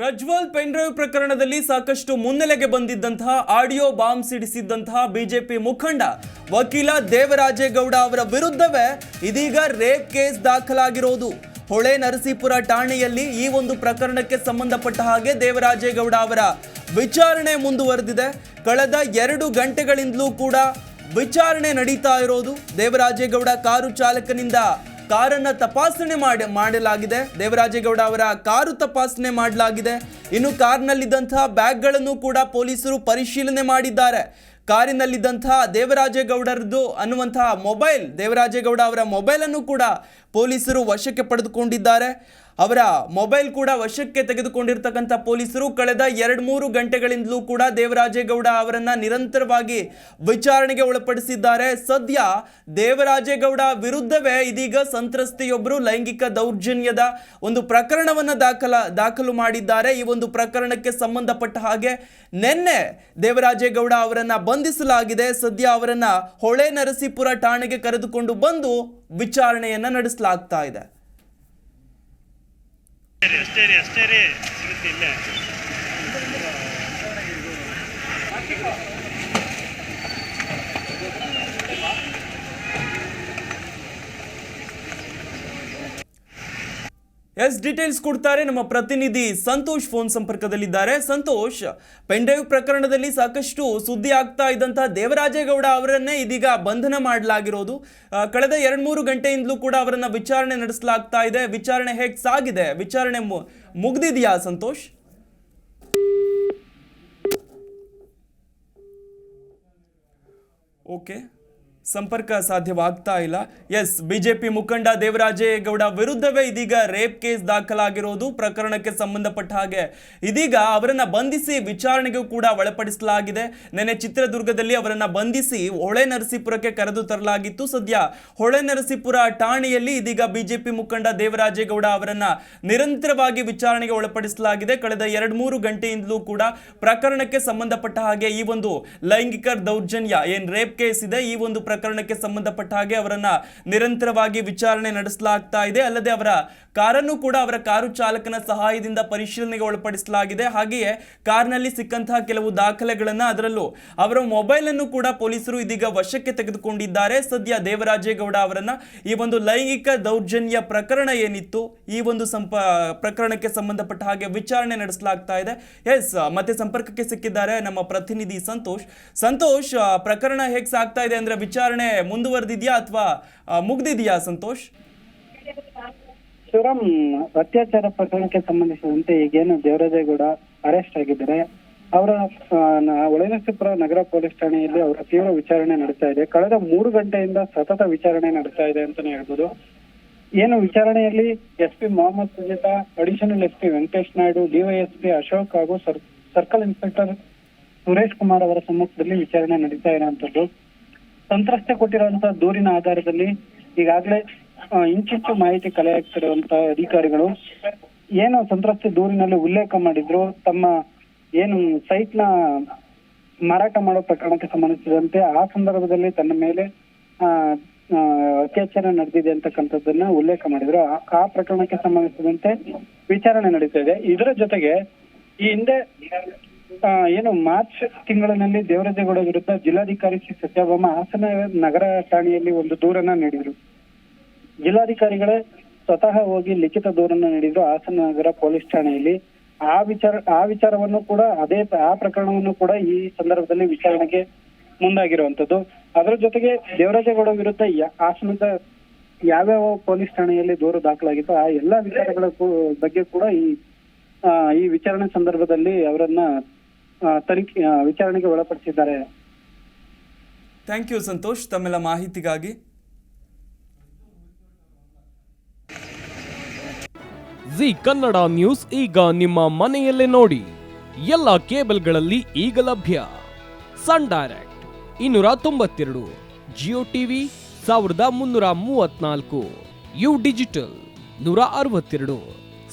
Prajwal pen drive ಪ್ರಕರಣದಲ್ಲಿ ಸಾಕಷ್ಟು ಮುನ್ನೆಲೆಗೆ ಬಂದಿದ್ದಂತಹ ಆಡಿಯೋ ಬಾಂಬ್ ಸಿಡಿಸಿದ್ದಂತಹ ಬಿಜೆಪಿ ಮುಖಂಡ ವಕೀಲ ದೇವರಾಜೇಗೌಡ ಅವರ ವಿರುದ್ಧವೇ ಇದೀಗ ರೇಪ್ ಕೇಸ್ ದಾಖಲಾಗಿರೋದು. ಹೊಳೆ ನರಸೀಪುರ ಠಾಣೆಯಲ್ಲಿ ಈ ಒಂದು ಪ್ರಕರಣಕ್ಕೆ ಸಂಬಂಧಪಟ್ಟ ಹಾಗೆ ದೇವರಾಜೇಗೌಡ ಅವರ ವಿಚಾರಣೆ ಮುಂದುವರೆದಿದೆ. ಕಳೆದ ಎರಡು ಗಂಟೆಗಳಿಂದಲೂ ಕೂಡ ವಿಚಾರಣೆ ನಡೀತಾ ಇರೋದು. ದೇವರಾಜೇಗೌಡ ಕಾರು ಚಾಲಕನಿಂದ ಕಾರನ್ನ ತಪಾಸಣೆ ಮಾಡಿ, ಮಾಡಲಾಗಿದೆ. ದೇವರಾಜೇಗೌಡ ಅವರ ಕಾರು ತಪಾಸಣೆ ಮಾಡಲಾಗಿದೆ. ಇನ್ನು ಕಾರ್ನಲ್ಲಿದ್ದಂತಹ ಬ್ಯಾಗ್ಗಳನ್ನು ಕೂಡ ಪೊಲೀಸರು ಪರಿಶೀಲನೆ ಮಾಡಿದ್ದಾರೆ. ಕಾರಿನಲ್ಲಿದ್ದಂತಹ ದೇವರಾಜೇಗೌಡರದ್ದು ಅನ್ನುವಂತಹ ಮೊಬೈಲ್, ದೇವರಾಜೇಗೌಡ ಅವರ ಮೊಬೈಲನ್ನು ಕೂಡ ಪೊಲೀಸರು ವಶಕ್ಕೆ ಪಡೆದುಕೊಂಡಿದ್ದಾರೆ. ಅವರ ಮೊಬೈಲ್ ಕೂಡ ವಶಕ್ಕೆ ತೆಗೆದುಕೊಂಡಿರ್ತಕ್ಕಂಥ ಪೊಲೀಸರು ಕಳೆದ ಎರಡು ಮೂರು ಗಂಟೆಗಳಿಂದಲೂ ಕೂಡ ದೇವರಾಜೇಗೌಡ ಅವರನ್ನು ನಿರಂತರವಾಗಿ ವಿಚಾರಣೆಗೆ ಒಳಪಡಿಸಿದ್ದಾರೆ. ಸದ್ಯ ದೇವರಾಜೇಗೌಡ ವಿರುದ್ಧವೇ ಇದೀಗ ಸಂತ್ರಸ್ತೆಯೊಬ್ಬರು ಲೈಂಗಿಕ ದೌರ್ಜನ್ಯದ ಒಂದು ಪ್ರಕರಣವನ್ನು ದಾಖಲ, ದಾಖಲು ಮಾಡಿದ್ದಾರೆ. ಈ ಒಂದು ಪ್ರಕರಣಕ್ಕೆ ಸಂಬಂಧಪಟ್ಟ ಹಾಗೆ ನಿನ್ನೆ ದೇವರಾಜೇಗೌಡ ಅವರನ್ನು ಬಂಧಿಸಲಾಗಿದೆ. ಸದ್ಯ ಅವರನ್ನು ಹೊಳೆ ನರಸೀಪುರ ಠಾಣೆಗೆ ಕರೆದುಕೊಂಡು ಬಂದು ವಿಚಾರಣೆಯನ್ನು ನಡೆಸಲಾಗ್ತಾ ಇದೆ. ಅಷ್ಟೇ ರೀ ಅಷ್ಟೇ ರೀ ಸಿಗುತ್ತೆ ಇಲ್ಲೇ. ಎಸ್ ಡೀಟೇಲ್ಸ್ ಕೊಡ್ತಾರೆ ನಮ್ಮ ಪ್ರತಿನಿಧಿ ಸಂತೋಷ್ ಫೋನ್ ಸಂಪರ್ಕದಲ್ಲಿದ್ದಾರೆ. ಸಂತೋಷ್ ಪೆಂಡ್ರೈವ್ ಪ್ರಕರಣದಲ್ಲಿ ಸಾಕಷ್ಟು ಸುದ್ದಿ ಆಗ್ತಾ ಇದ್ದಂತಹ ದೇವರಾಜೇಗೌಡ ಅವರನ್ನೇ ಇದೀಗ ಬಂಧನ ಮಾಡಲಾಗಿರೋದು. ಕಳೆದ ಎರಡು ಮೂರು ಗಂಟೆಯಿಂದಲೂ ಕೂಡ ಅವರನ್ನ ವಿಚಾರಣೆ ನಡೆಸಲಾಗ್ತಾ ಇದೆ. ವಿಚಾರಣೆ ಹೇಗೆ ಸಾಗಿದೆ? ವಿಚಾರಣೆ ಮುಗ್ದಿದೆಯಾ ಸಂತೋಷ್? ಓಕೆ. ಸಂಪರ್ಕ ಸಾಧ್ಯವಾಗ್ತಾ ಇಲ್ಲ. ಎಸ್ ಬಿಜೆಪಿ ಮುಖಂಡ ದೇವರಾಜೇಗೌಡ ವಿರುದ್ಧವೇ ಇದೀಗ ರೇಪ್ ಕೇಸ್ ದಾಖಲಾಗಿರೋದು ಪ್ರಕರಣಕ್ಕೆ ಸಂಬಂಧಪಟ್ಟ ಹಾಗೆ. ಇದೀಗ ಅವರನ್ನ ಬಂಧಿಸಿ ವಿಚಾರಣೆಗೂ ಕೂಡ ಒಳಪಡಿಸಲಾಗಿದೆ. ನೆನೆ ಚಿತ್ರದುರ್ಗದಲ್ಲಿ ಅವರನ್ನ ಬಂಧಿಸಿ ಹೊಳೆ ನರಸೀಪುರಕ್ಕೆ ಕರೆದು ತರಲಾಗಿತ್ತು. ಸದ್ಯ ಹೊಳೆ ನರಸೀಪುರ ಠಾಣೆಯಲ್ಲಿ ಇದೀಗ ಬಿಜೆಪಿ ಮುಖಂಡ ದೇವರಾಜೇಗೌಡ ಅವರನ್ನ ನಿರಂತರವಾಗಿ ವಿಚಾರಣೆಗೆ ಒಳಪಡಿಸಲಾಗಿದೆ. ಕಳೆದ ಎರಡು ಮೂರು ಗಂಟೆಯಿಂದಲೂ ಕೂಡ ಪ್ರಕರಣಕ್ಕೆ ಸಂಬಂಧಪಟ್ಟ ಹಾಗೆ ಈ ಒಂದು ಲೈಂಗಿಕ ದೌರ್ಜನ್ಯ, ಏನ್ ರೇಪ್ ಕೇಸ್ ಇದೆ, ಈ ಒಂದು ಪ್ರಕರಣಕ್ಕೆ ಸಂಬಂಧಪಟ್ಟ ಹಾಗೆ ಅವರನ್ನ ನಿರಂತರವಾಗಿ ವಿಚಾರಣೆ ನಡೆಸಲಾಗ್ತಾ ಇದೆ. ಅಲ್ಲದೆ ಅವರ ಕಾರನ್ನು ಕೂಡ ಅವರ ಕಾರು ಚಾಲಕನ ಸಹಾಯದಿಂದ ಪರಿಶೀಲನೆಗೆ ಒಳಪಡಿಸಲಾಗಿದೆ. ಹಾಗೆಯೇ ಕಾರ್ನಲ್ಲಿ ಸಿಕ್ಕಂತಹ ಕೆಲವು ದಾಖಲೆಗಳನ್ನ ಅದರಲ್ಲೂ ಅವರ ಮೊಬೈಲ್ ಅನ್ನು ಕೂಡ ಪೊಲೀಸರು ಇದೀಗ ವಶಕ್ಕೆ ತೆಗೆದುಕೊಂಡಿದ್ದಾರೆ. ಸದ್ಯ ದೇವರಾಜೇಗೌಡ ಅವರನ್ನ ಈ ಒಂದು ಲೈಂಗಿಕ ದೌರ್ಜನ್ಯ ಪ್ರಕರಣ ಏನಿತ್ತು, ಈ ಒಂದು ಸಂಪ, ಪ್ರಕರಣಕ್ಕೆ ಸಂಬಂಧಪಟ್ಟ ಹಾಗೆ ವಿಚಾರಣೆ ನಡೆಸಲಾಗ್ತಾ ಇದೆ. ಎಸ್, ಮತ್ತೆ ಸಂಪರ್ಕಕ್ಕೆ ಸಿಕ್ಕಿದ್ದಾರೆ ನಮ್ಮ ಪ್ರತಿನಿಧಿ ಸಂತೋಷ್. ಸಂತೋಷ್ ಪ್ರಕರಣ ಹೇಗೆ ಸಾಗ್ತಾ ಇದೆ ಅಂದ್ರೆ ವಿಚಾರಣೆ ಮುಂದುವರೆದಿದ್ಯಾ ಅಥವಾ ಮುಗ್ದಿದ್ಯಾ ಸಂತೋಷ್? ಶಿವರಾಮ್, ಅತ್ಯಾಚಾರ ಪ್ರಕರಣಕ್ಕೆ ಸಂಬಂಧಿಸಿದಂತೆ ಈಗೇನು ದೇವರಾಜೇಗೌಡ ಅರೆಸ್ಟ್ ಆಗಿದ್ದಾರೆ. ಅವರ ಒಳನಸಿಪುರ ನಗರ ಪೊಲೀಸ್ ಠಾಣೆಯಲ್ಲಿ ಅವರ ತೀವ್ರ ವಿಚಾರಣೆ ನಡೀತಾ ಇದೆ. ಕಳೆದ ಮೂರು ಗಂಟೆಯಿಂದ ಸತತ ವಿಚಾರಣೆ ನಡೀತಾ ಇದೆ ಅಂತಾನೆ ಹೇಳ್ಬೋದು. ಏನು ವಿಚಾರಣೆಯಲ್ಲಿ S P Mohammed Sujitha, additional S P Venkatesh Naidu DYSP Ashok ಹಾಗೂ ಸರ್ಕಲ್ ಇನ್ಸ್ಪೆಕ್ಟರ್ ಸುರೇಶ್ ಕುಮಾರ್ ಅವರ ಸಮ್ಮುಖದಲ್ಲಿ ವಿಚಾರಣೆ ನಡೀತಾ ಇರುವಂತದ್ದು ಸಂತ್ರಸ್ತೆ ಕೊಟ್ಟಿರುವಂತಹ ದೂರಿನ ಆಧಾರದಲ್ಲಿ ಈಗಾಗಲೇ ಇಂಚಿಂಚು ಮಾಹಿತಿ ಕಲೆ ಹಾಕ್ತಿರುವಂತಹ ಅಧಿಕಾರಿಗಳು ಏನು ಸಂತ್ರಸ್ತೆ ದೂರಿನಲ್ಲಿ ಉಲ್ಲೇಖ ಮಾಡಿದ್ರು ತಮ್ಮ ಏನು ಸೈಟ್ನ ಮಾರಾಟ ಮಾಡೋ ಪ್ರಕರಣಕ್ಕೆ ಸಂಬಂಧಿಸಿದಂತೆ ಆ ಸಂದರ್ಭದಲ್ಲಿ ತನ್ನ ಮೇಲೆ ಆ, ಅತ್ಯಾಚಾರ ನಡೆದಿದೆ ಅಂತಕ್ಕಂಥದ್ದನ್ನ ಉಲ್ಲೇಖ ಮಾಡಿದ್ರು. ಆ- ಪ್ರಕರಣಕ್ಕೆ ಸಂಬಂಧಿಸಿದಂತೆ ವಿಚಾರಣೆ ನಡೀತಾ ಇದೆ. ಇದರ ಜೊತೆಗೆ ಈ ಹಿಂದೆ ಏನು ಮಾರ್ಚ್ ತಿಂಗಳಿನಲ್ಲಿ ದೇವರಾಜೇಗೌಡ ವಿರುದ್ಧ ಜಿಲ್ಲಾಧಿಕಾರಿ ಶ್ರೀ ಸತ್ಯಭಾಮ ಹಾಸನ ನಗರ ಠಾಣೆಯಲ್ಲಿ ಒಂದು ದೂರನ್ನ ನೀಡಿದ್ರು. ಜಿಲ್ಲಾಧಿಕಾರಿಗಳೇ ಸ್ವತಃ ಹೋಗಿ ಲಿಖಿತ ದೂರನ್ನ ನೀಡಿದ್ರು ಹಾಸನ ನಗರ ಪೊಲೀಸ್ ಠಾಣೆಯಲ್ಲಿ. ಆ ವಿಚಾರ, ಆ ವಿಚಾರವನ್ನು ಕೂಡ ಅದೇ, ಆ ಪ್ರಕರಣವನ್ನು ಕೂಡ ಈ ಸಂದರ್ಭದಲ್ಲಿ ವಿಚಾರಣೆಗೆ ಮುಂದಾಗಿರುವಂತದ್ದು ಅದರ ಜೊತೆಗೆ ದೇವರಾಜೇಗೌಡ ವಿರುದ್ಧ ಹಾಸನದ ಯಾವ್ಯಾವ ಪೊಲೀಸ್ ಠಾಣೆಯಲ್ಲಿ ದೂರು ದಾಖಲಾಗಿತ್ತು ಆ ಎಲ್ಲಾ ವಿಚಾರಗಳ ಬಗ್ಗೆ ಕೂಡ ಈ ಈ ವಿಚಾರಣೆ ಸಂದರ್ಭದಲ್ಲಿ ಅವರನ್ನ ತನಿಖೆ ವಿಚಾರಣೆಗೆ ಒಳಪಡಿಸಿದ್ದಾರೆ. ಥ್ಯಾಂಕ್ ಯು ಸಂತೋಷ್ ತಮ್ಮೆಲ್ಲ ಮಾಹಿತಿಗಾಗಿ. ಜಿ ಕನ್ನಡ ನ್ಯೂಸ್ ಈಗ ನಿಮ್ಮ ಮನೆಯಲ್ಲೇ ನೋಡಿ. ಎಲ್ಲ ಕೇಬಲ್ಗಳಲ್ಲಿ ಈಗ ಲಭ್ಯ. ಸನ್ ಡೈರೆಕ್ಟ್ ಇನ್ನೂರ ತೊಂಬತ್ತೆರಡು ಜಿಯೋ ಟಿವಿ ಸಾವಿರದ ಮುನ್ನೂರ ಮೂವತ್ನಾಲ್ಕು ಯು ಡಿಜಿಟಲ್ ನೂರ ಅರವತ್ತೆರಡು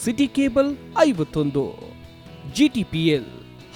ಸಿಟಿ ಕೇಬಲ್ ಐವತ್ತೊಂದು ಜಿ ಟಿ ಪಿ ಎಲ್